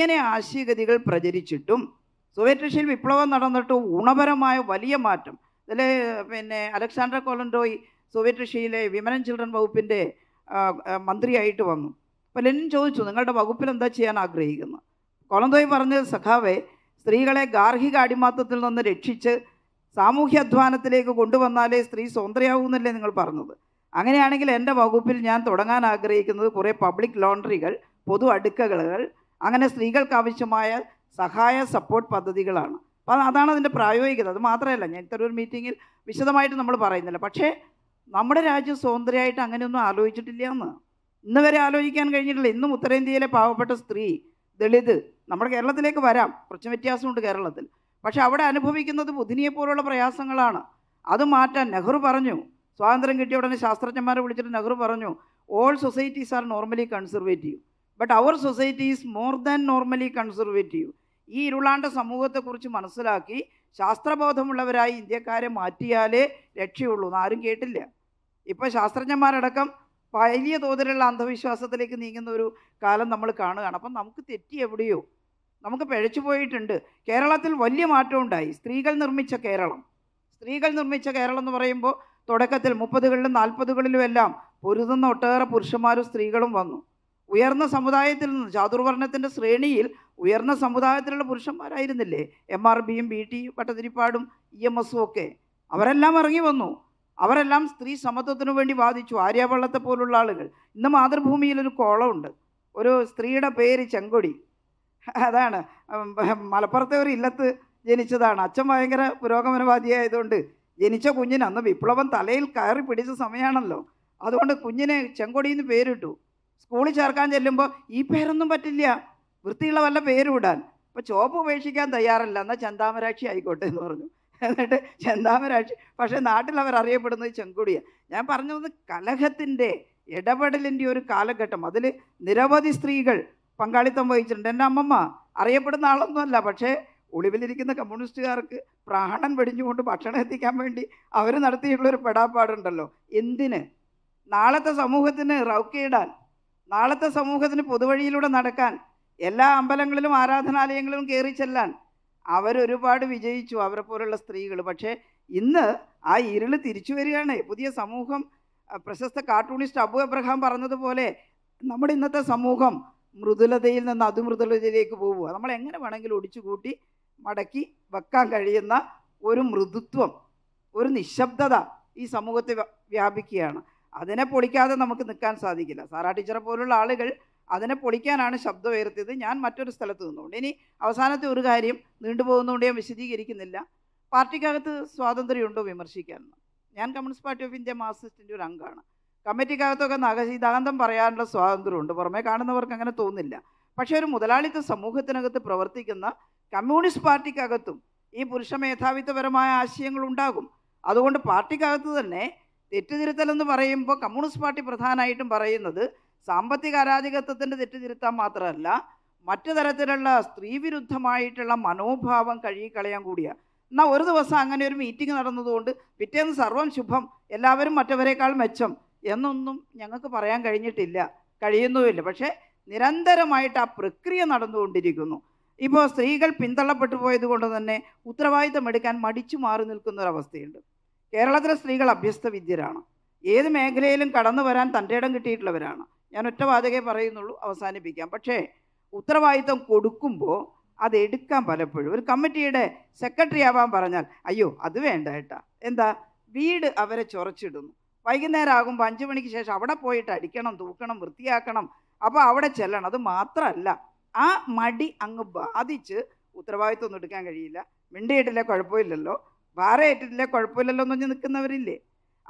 ഇങ്ങനെ ആശയഗതികൾ പ്രചരിച്ചിട്ടും സോവിയറ്റ് റഷ്യയിൽ വിപ്ലവം നടന്നിട്ട് ഗുണപരമായ വലിയ മാറ്റം. ഇതിൽ പിന്നെ അലക്സാണ്ടർ കോലൻഡോയ് സോവിയറ്റ് റഷ്യയിലെ വിമൻ ആൻഡ് ചിൽഡ്രൻ വകുപ്പിന്റെ മന്ത്രിയായിട്ട് വന്നു. അപ്പോൾ ലെനിൻ ചോദിച്ചു നിങ്ങളുടെ വകുപ്പിൽ എന്താ ചെയ്യാൻ ആഗ്രഹിക്കുന്നു? കോലന്തോയ് പറഞ്ഞത് സഖാവെ സ്ത്രീകളെ ഗാർഹിക അടിമാത്തത്തിൽ നിന്ന് രക്ഷിച്ച് സാമൂഹ്യ അധ്വാനത്തിലേക്ക് കൊണ്ടുവന്നാലേ സ്ത്രീ സ്വതന്ത്രയാവൂ എന്നല്ലേ നിങ്ങൾ പറഞ്ഞത്? അങ്ങനെയാണെങ്കിൽ എന്റെ വകുപ്പിൽ ഞാൻ തുടങ്ങാൻ ആഗ്രഹിക്കുന്നത് കുറേ പബ്ലിക് ലോണ്ടറികൾ പൊതു അടുക്കളകൾ അങ്ങനെ സ്ത്രീകൾക്ക് ആവശ്യമായ സഹായ സപ്പോർട്ട് പദ്ധതികളാണ്. അപ്പോൾ അതാണ് അതിന്റെ പ്രായോഗികത. അത് മാത്രമല്ല ഞാൻ ഇത്തരം ഒരു മീറ്റിങ്ങിൽ വിശദമായിട്ട് നമ്മൾ പറയുന്നില്ല. പക്ഷേ നമ്മുടെ രാജ്യം സ്വതന്ത്രമായിട്ട് അങ്ങനെയൊന്നും ആലോചിച്ചിട്ടില്ല എന്ന് ഇന്ന് വരെ ആലോചിക്കാൻ കഴിഞ്ഞിട്ടില്ല. ഇന്നും ഉത്തരേന്ത്യയിലെ പാവപ്പെട്ട സ്ത്രീ ദളിത് നമ്മുടെ കേരളത്തിലേക്ക് വരാം. കുറച്ച് വ്യത്യാസമുണ്ട് കേരളത്തിൽ. പക്ഷേ അവിടെ അനുഭവിക്കുന്നത് ബുദ്ധിനിയെ പോലുള്ള പ്രയാസങ്ങളാണ്. അത് മാറ്റാൻ നെഹ്റു പറഞ്ഞു. സ്വാതന്ത്ര്യം കിട്ടിയ ഉടനെ ശാസ്ത്രജ്ഞന്മാരെ വിളിച്ചിട്ട് നെഹ്റു പറഞ്ഞു all societies are normally conservative but our society is more than normally conservative ഈ ഇരുളാണ്ട സമൂഹത്തെക്കുറിച്ച് മനസ്സിലാക്കി ശാസ്ത്രബോധമുള്ളവരായി ഇന്ത്യക്കാരെ മാറ്റിയാലേ എന്ന് ആരും കേട്ടില്ല. ഇപ്പോൾ ശാസ്ത്രജ്ഞന്മാരടക്കം വലിയ തോതിലുള്ള അന്ധവിശ്വാസത്തിലേക്ക് നീങ്ങുന്ന ഒരു കാലം നമ്മൾ കാണുകയാണ്. അപ്പം നമുക്ക് തെറ്റി എവിടെയോ നമുക്ക് പിഴച്ചു പോയിട്ടുണ്ട്. കേരളത്തിൽ വലിയ മാറ്റം ഉണ്ടായി സ്ത്രീകൾ നിർമ്മിച്ച കേരളം. സ്ത്രീകൾ നിർമ്മിച്ച കേരളം എന്ന് പറയുമ്പോൾ തുടക്കത്തിൽ മുപ്പതുകളിലും നാൽപ്പതുകളിലും എല്ലാം പൊരുതുന്ന ഒട്ടേറെ പുരുഷന്മാരും സ്ത്രീകളും വന്നു. ഉയർന്ന സമുദായത്തിൽ നിന്ന് ചാതുർവർണത്തിന്റെ ശ്രേണിയിൽ ഉയർന്ന സമുദായത്തിലുള്ള പുരുഷന്മാരായിരുന്നില്ലേ? എം ആർ ബിയും ബി ടി പട്ടതിരിപ്പാടും ഇ എം എസും ഒക്കെ. അവരെല്ലാം ഇറങ്ങി വന്നു. അവരെല്ലാം സ്ത്രീ സമത്വത്തിനു വേണ്ടി വാദിച്ചു. ആര്യവള്ളത്തെ പോലുള്ള ആളുകൾ. ഇന്ന് മാതൃഭൂമിയിൽ ഒരു കോളമുണ്ട്. ഒരു സ്ത്രീയുടെ പേര് ചെങ്കൊടി. അതാണ്. മലപ്പുറത്തെ ഒരു ഇല്ലത്ത് ജനിച്ചതാണ്. അച്ഛൻ ഭയങ്കര പുരോഗമനവാദിയായതുകൊണ്ട് ജനിച്ച കുഞ്ഞിന് അന്ന് വിപ്ലവം തലയിൽ കയറി പിടിച്ച സമയമാണല്ലോ. അതുകൊണ്ട് കുഞ്ഞിനെ ചെങ്കൊടിന്ന് പേരിട്ടു. സ്കൂളിൽ ചേർക്കാൻ ചെല്ലുമ്പോൾ ഈ പേരൊന്നും പറ്റില്ല. വൃത്തിയുള്ള വല്ല പേരും ഇടാൻ. അപ്പോൾ ചോപ്പ് ഉപേക്ഷിക്കാൻ തയ്യാറല്ല. എന്നാൽ ചന്താമരാക്ഷി ആയിക്കോട്ടെ എന്ന് പറഞ്ഞു. എന്നിട്ട് ചന്താമരാക്ഷി പക്ഷേ നാട്ടിൽ അവർ അറിയപ്പെടുന്നത് ചെങ്കുടിയാണ് ഞാൻ പറഞ്ഞു പറഞ്ഞത് കലഹത്തിന്റെ ഇടപെടലിന്റെ ഒരു കാലഘട്ടം. അതിൽ നിരവധി സ്ത്രീകൾ പങ്കാളിത്തം വഹിച്ചിട്ടുണ്ട്. എന്റെ അമ്മമ്മ അറിയപ്പെടുന്ന ആളൊന്നുമല്ല. പക്ഷേ ഒളിവിലിരിക്കുന്ന കമ്മ്യൂണിസ്റ്റുകാർക്ക് പ്രാണൻ വെടിഞ്ഞുകൊണ്ട് ഭക്ഷണം എത്തിക്കാൻ വേണ്ടി അവർ നടത്തിയിട്ടുള്ളൊരു പെടാപ്പാടുണ്ടല്ലോ. എന്തിന്? നാളത്തെ സമൂഹത്തിന് റൗക്കയിടാൻ നാളത്തെ സമൂഹത്തിന് പൊതുവഴിയിലൂടെ നടക്കാൻ എല്ലാ അമ്പലങ്ങളിലും ആരാധനാലയങ്ങളിലും കയറി ചെല്ലാൻ അവരൊരുപാട് വിജയിച്ചു അവരെ പോലുള്ള സ്ത്രീകൾ പക്ഷേ ഇന്ന് ആ ഇരുൾ തിരിച്ചു വരികയാണ്. പുതിയ സമൂഹം പ്രശസ്ത കാർട്ടൂണിസ്റ്റ് അബു അബ്രഹാം പറഞ്ഞതുപോലെ നമ്മുടെ ഇന്നത്തെ സമൂഹം മൃദുലതയിൽ നിന്ന് അതിമൃദുലതയിലേക്ക് പോവുക നമ്മൾ എങ്ങനെ വേണമെങ്കിലും ഒടിച്ചുകൂട്ടി മടക്കി വെക്കാൻ കഴിയുന്ന ഒരു മൃദുത്വം ഒരു നിശബ്ദത ഈ സമൂഹത്തെ വ്യ- വ്യാപിക്കുകയാണ്. അതിനെ പൊളിക്കാതെ നമുക്ക് നിൽക്കാൻ സാധിക്കില്ല. സാറാ ടീച്ചറെ പോലുള്ള ആളുകൾ അതിനെ പൊളിക്കാനാണ് ശബ്ദം ഉയർത്തിയത് ഞാൻ മറ്റൊരു സ്ഥലത്ത് നിന്നുകൊണ്ട് ഇനി അവസാനത്തെ ഒരു കാര്യം നീണ്ടുപോകുന്നതുകൊണ്ട് ഞാൻ വിശദീകരിക്കുന്നില്ല. പാർട്ടിക്കകത്ത് സ്വാതന്ത്ര്യമുണ്ടോ വിമർശിക്കാൻ? ഞാൻ കമ്മ്യൂണിസ്റ്റ് പാർട്ടി ഓഫ് ഇന്ത്യ മാർസിസ്റ്റിന്റെ ഒരു അംഗമാണ്. കമ്മിറ്റിക്കകത്തൊക്കെ നഖസിദ്ധാന്തം പറയാനുള്ള സ്വാതന്ത്ര്യമുണ്ട്. പുറമേ കാണുന്നവർക്ക് അങ്ങനെ തോന്നില്ല പക്ഷേ ഒരു മുതലാളിത്ത സമൂഹത്തിനകത്ത് പ്രവർത്തിക്കുന്ന കമ്മ്യൂണിസ്റ്റ് പാർട്ടിക്കകത്തും ഈ പുരുഷ മേധാവിത്വപരമായ ആശയങ്ങൾ ഉണ്ടാകും. അതുകൊണ്ട് പാർട്ടിക്കകത്ത് തന്നെ തെറ്റുതിരുത്തലെന്ന് പറയുമ്പോൾ കമ്മ്യൂണിസ്റ്റ് പാർട്ടി പ്രധാനമായിട്ടും പറയുന്നത് സാമ്പത്തിക അരാജകത്വത്തിന്റെ തെറ്റുതിരുത്താൻ മാത്രമല്ല മറ്റു തരത്തിലുള്ള സ്ത്രീവിരുദ്ധമായിട്ടുള്ള മനോഭാവം കഴുകിക്കളയാൻ കൂടിയാണ് എന്നാൽ ഒരു ദിവസം അങ്ങനെ ഒരു മീറ്റിംഗ് നടന്നതുകൊണ്ട് പിറ്റേന്ന് സർവം ശുഭം എല്ലാവരും മറ്റവരെക്കാൾ മെച്ചം എന്നൊന്നും ഞങ്ങൾക്ക് പറയാൻ കഴിഞ്ഞിട്ടില്ല കഴിയുന്നുമില്ല. പക്ഷേ നിരന്തരമായിട്ട് ആ പ്രക്രിയ നടന്നുകൊണ്ടിരിക്കുന്നു. ഇപ്പോൾ സ്ത്രീകൾ പിന്തള്ളപ്പെട്ടു പോയത് കൊണ്ട് തന്നെ ഉത്തരവാദിത്തം എടുക്കാൻ മടിച്ചു മാറി നിൽക്കുന്ന ഒരവസ്ഥയുണ്ട് കേരളത്തിലെ സ്ത്രീകൾ അഭ്യസ്ത വിദ്യരാണ് ഏത് മേഖലയിലും കടന്നു വരാൻ തന്റെ ഇടം കിട്ടിയിട്ടുള്ളവരാണ്. ഞാൻ ഒറ്റ വാചകേ പറയുന്നുള്ളൂ അവസാനിപ്പിക്കാം. പക്ഷേ ഉത്തരവാദിത്വം കൊടുക്കുമ്പോൾ അത് എടുക്കാൻ പലപ്പോഴും. ഒരു കമ്മിറ്റിയുടെ സെക്രട്ടറി ആവാൻ പറഞ്ഞാൽ അയ്യോ അത് വേണ്ട ഏട്ടാ. എന്താ? വീട് അവരെ ചൊറച്ചിടുന്നു. വൈകുന്നേരം ആകുമ്പോൾ അഞ്ച് മണിക്ക് ശേഷം അവിടെ പോയിട്ട് അടിക്കണം തൂക്കണം വൃത്തിയാക്കണം. അപ്പോൾ അവിടെ ചെല്ലണം. അത് മാത്രമല്ല ആ മടി അങ്ങ് ബാധിച്ച് ഉത്തരവാദിത്വം ഒന്നും എടുക്കാൻ കഴിയില്ല. മിണ്ടിയിട്ടില്ല കുഴപ്പമില്ലല്ലോ. ഭാരയേറ്റിട്ടില്ലേ കുഴപ്പമില്ലല്ലോ എന്ന് പറഞ്ഞ് നിൽക്കുന്നവരില്ലേ?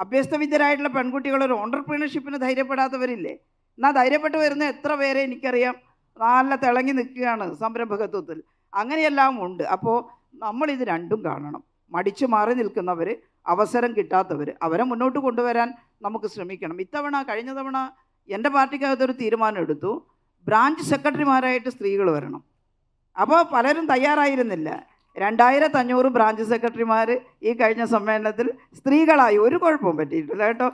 അഭ്യസ്തവിദ്യരായിട്ടുള്ള പെൺകുട്ടികൾ ഒരു ഓണ്ടർപ്രീനർഷിപ്പിന് ധൈര്യപ്പെടാത്തവരില്ലേ? എന്നാൽ ധൈര്യപ്പെട്ട് വരുന്ന എത്ര പേരെ എനിക്കറിയാം. നല്ല തിളങ്ങി നിൽക്കുകയാണ് സംരംഭകത്വത്തിൽ. അങ്ങനെയെല്ലാം ഉണ്ട്. അപ്പോൾ നമ്മളിത് രണ്ടും കാണണം. മടിച്ചു മാറി നിൽക്കുന്നവർ അവസരം കിട്ടാത്തവർ അവരെ മുന്നോട്ട് കൊണ്ടുവരാൻ നമുക്ക് ശ്രമിക്കണം. ഇത്തവണ കഴിഞ്ഞ തവണ എന്റെ പാർട്ടിക്കകത്തൊരു തീരുമാനം എടുത്തു. ബ്രാഞ്ച് സെക്രട്ടറിമാരായിട്ട് സ്ത്രീകൾ വരണം. അപ്പോൾ പലരും തയ്യാറായിരുന്നില്ല. രണ്ടായിരത്തി അഞ്ഞൂറ് ബ്രാഞ്ച് സെക്രട്ടറിമാർ ഈ കഴിഞ്ഞ സമ്മേളനത്തിൽ സ്ത്രീകളായി ഒരു കുഴപ്പവും പറ്റിയിട്ടില്ല കേട്ടോ.